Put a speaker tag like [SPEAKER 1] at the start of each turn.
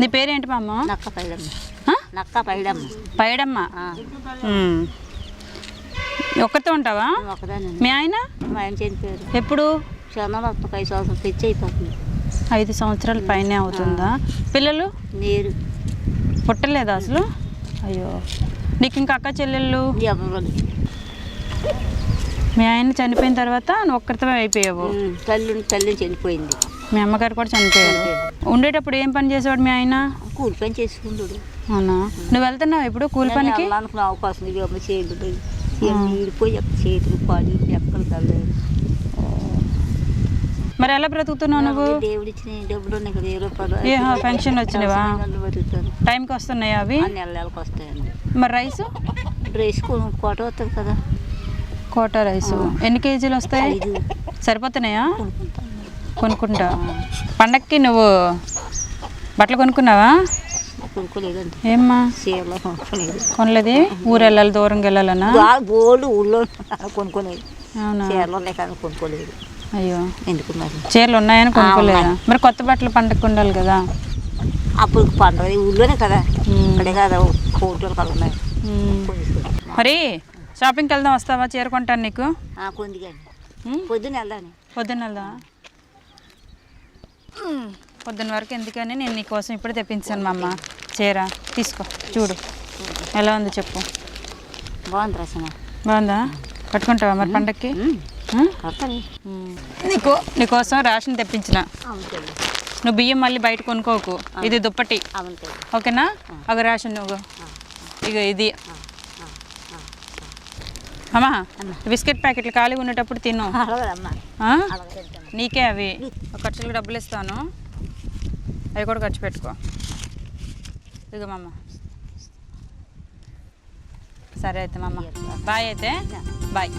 [SPEAKER 1] నీ పేరేంటి మా అమ్మ
[SPEAKER 2] నక్క పైడమ్మ? నక్క పైడమ్మ.
[SPEAKER 1] పైడమ్మ. ఒక్కరితో ఉంటావా? మీ ఆయన?
[SPEAKER 2] మా ఆయన చనిపోయారు
[SPEAKER 1] ఎప్పుడు?
[SPEAKER 2] ఐదు సంవత్సరాలు తెచ్చి అయిపోతుంది.
[SPEAKER 1] ఐదు సంవత్సరాల పైనే అవుతుందా? పిల్లలు?
[SPEAKER 2] నీరు
[SPEAKER 1] పుట్టలేదా అసలు? అయ్యో. నీకు ఇంకా అక్క చెల్లెళ్ళు? మీ ఆయన చనిపోయిన తర్వాత నువ్వు ఒక్కరితో అయిపోయావు.
[SPEAKER 2] తల్లి తల్లి చనిపోయింది.
[SPEAKER 1] మీ అమ్మగారు కూడా చనిపోయారు. ఉండేటప్పుడు ఏం పని చేసేవాడు మీ ఆయన?
[SPEAKER 2] కూలి పని చేసుకుంటాడు.
[SPEAKER 1] అవునా? నువ్వు వెళ్తున్నావు ఇప్పుడు కూలి పనికి?
[SPEAKER 2] అనుకున్న అవకాశం ఇది అమ్మ చేయలేదు నీడిపోయి చేతులు ఎక్కడ
[SPEAKER 1] మరి ఎలా బ్రతుకుతున్నావు నువ్వు?
[SPEAKER 2] దేవుడు ఇచ్చిన డబ్బులు ఏ రూపాయలు
[SPEAKER 1] పెన్షన్ వచ్చినవా టైంకి వస్తున్నాయా అవి?
[SPEAKER 2] నెల నెలకు వస్తాయండి.
[SPEAKER 1] మరి రైస్?
[SPEAKER 2] కొను కోట వస్తుంది కదా.
[SPEAKER 1] Quota rice. ఎన్ని కేజీలు వస్తాయి? సరిపోతున్నాయా?
[SPEAKER 2] కొనుక్కుంటాను
[SPEAKER 1] కొనుక్కుంటా. పండక్కి నువ్వు బట్టలు కొనుక్కున్నావా?
[SPEAKER 2] కొనుక్కోలేదండి.
[SPEAKER 1] ఏమ్మా?
[SPEAKER 2] చీరలో కొనుక్కోలేదు.
[SPEAKER 1] కొనలేది? ఊరు వెళ్ళాలి దూరంగా వెళ్ళాలనా?
[SPEAKER 2] బోల్డ్ ఊళ్ళో కొనుక్కోలేదు.
[SPEAKER 1] అవునా?
[SPEAKER 2] చీరలో లేక కొనుక్కోలేదు.
[SPEAKER 1] అయ్యో.
[SPEAKER 2] ఎందుకు మరి?
[SPEAKER 1] చీరలు ఉన్నాయని కొనుక్కోలేదా. మరి కొత్త బట్టలు పండగ ఉండాలి కదా.
[SPEAKER 2] అప్పుడు పండుగ ఊళ్ళోనే కదా. ఇక్కడే కదా కోటలు కదా ఉన్నాయి.
[SPEAKER 1] మరి షాపింగ్కి వెళ్దాం వస్తావా? చీర కొంటాను నీకు.
[SPEAKER 2] ఆ, కొందిగాని
[SPEAKER 1] ఉమ్?
[SPEAKER 2] పొద్దున వెళ్దాని
[SPEAKER 1] పొద్దున్న వెళ్దాం పొద్దున్న వరకు ఎందుకని నేను నీకోసం ఇప్పుడు తెప్పించాను మా అమ్మ. చీర తీసుకో చూడు. ఎలా ఉంది చెప్పు.
[SPEAKER 2] బాగుంది రచన.
[SPEAKER 1] బాగుందా? కట్టుకుంటావా మరి పండక్కి. నీకు నీకోసం రేషన్ తెప్పించిన. నువ్వు బియ్యం మళ్ళీ బయట కొనుక్కోకు. ఇది దుప్పటి. ఓకేనా? ఒక రేషన్ నువ్వు. ఇక ఇది. అమ్మా బిస్కెట్ ప్యాకెట్లు ఖాళీగా ఉండేటప్పుడు తిను. నీకే అవి. ఖర్చులకు డబ్బులు ఇస్తాను. అవి కూడా ఖర్చు పెట్టుకో. ఇదిగో మమ్మ సరే అయితే మమ్మ బాయ్ అయితే. బాయ్.